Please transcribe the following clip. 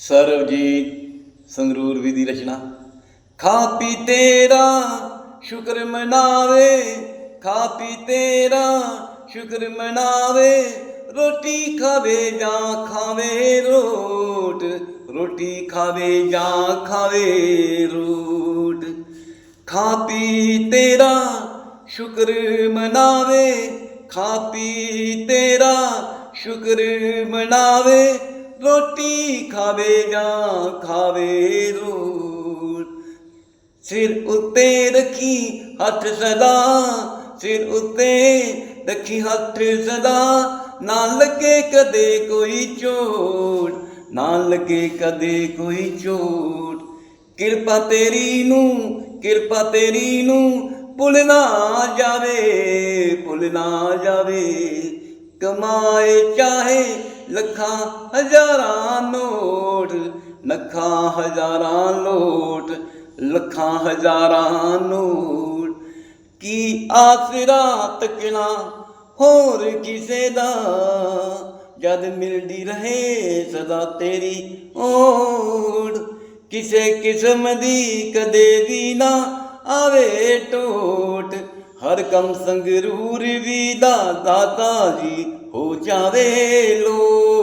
ਸਰਵਜੀਤ ਸੰਗਰੂਰ ਵੀ ਦੀ ਰਚਨਾ। ਖਾ ਪੀ ਤੇਰਾ ਸ਼ੁਕਰ ਮਨਾਵੇ, ਖਾ ਪੀ ਤੇਰਾ ਸ਼ੁਕਰ ਮਨਾਵੇ, ਰੋਟੀ ਖਾਵੇ ਜਾਂ ਖਾਵੇ ਰੋਟ, ਰੋਟੀ ਖਾਵੇ ਜਾਂ ਖਾਵੇ ਰੋਟ। ਖਾ ਪੀ ਤੇਰਾ ਸ਼ੁਕਰ ਮਨਾਵੇ, ਖਾ ਪੀ ਤੇਰਾ ਸ਼ੁਕਰ ਮਨਾਵੇ ਰੋਟੀ ਖਾਵੇ ਜਾਂ ਖਾਵੇ ਰੋਟ ਸਿਰ ਉੱਤੇ ਰੱਖੀ ਹੱਥ ਸਦਾ, ਸਿਰ ਉੱਤੇ ਰੱਖੀ ਹੱਥ ਸਦਾ। ਨਾ ਲੱਗੇ ਕਦੇ ਕੋਈ ਚੋਟ ਨਾ ਲੱਗੇ ਕਦੇ ਕੋਈ ਚੋਟ ਕਿਰਪਾ ਤੇਰੀ ਨੂੰ, ਕਿਰਪਾ ਤੇਰੀ ਨੂੰ ਭੁੱਲ ਨਾ ਜਾਵੇ, ਭੁੱਲ ਨਾ ਜਾਵੇ। ਕਮਾਏ ਚਾਹੇ ਲੱਖਾਂ ਹਜ਼ਾਰਾਂ ਨੋਟ, ਲੱਖਾਂ ਹਜ਼ਾਰਾਂ ਲੋਟ ਲੱਖਾਂ ਹਜ਼ਾਰਾਂ ਨੋਟ। ਕੀ ਆਸਰਾ ਤੱਕਣਾ ਹੋਰ ਕਿਸੇ ਦਾ? ਜਦ ਮਿਲਦੀ ਰਹੇ ਸਦਾ ਤੇਰੀ ਓੜ। ਕਿਸੇ ਕਿਸਮ ਦੀ ਕਦੇ ਵੀ ਨਾ ਆਵੇ ਟੋਟ। ਹਰ ਕਮ ਸੰਗਰੂਰ ਵੀ ਦਾ ਦਾਤਾ ਜੀ ਹੋ ਜਾਵੇ ਲੋਟ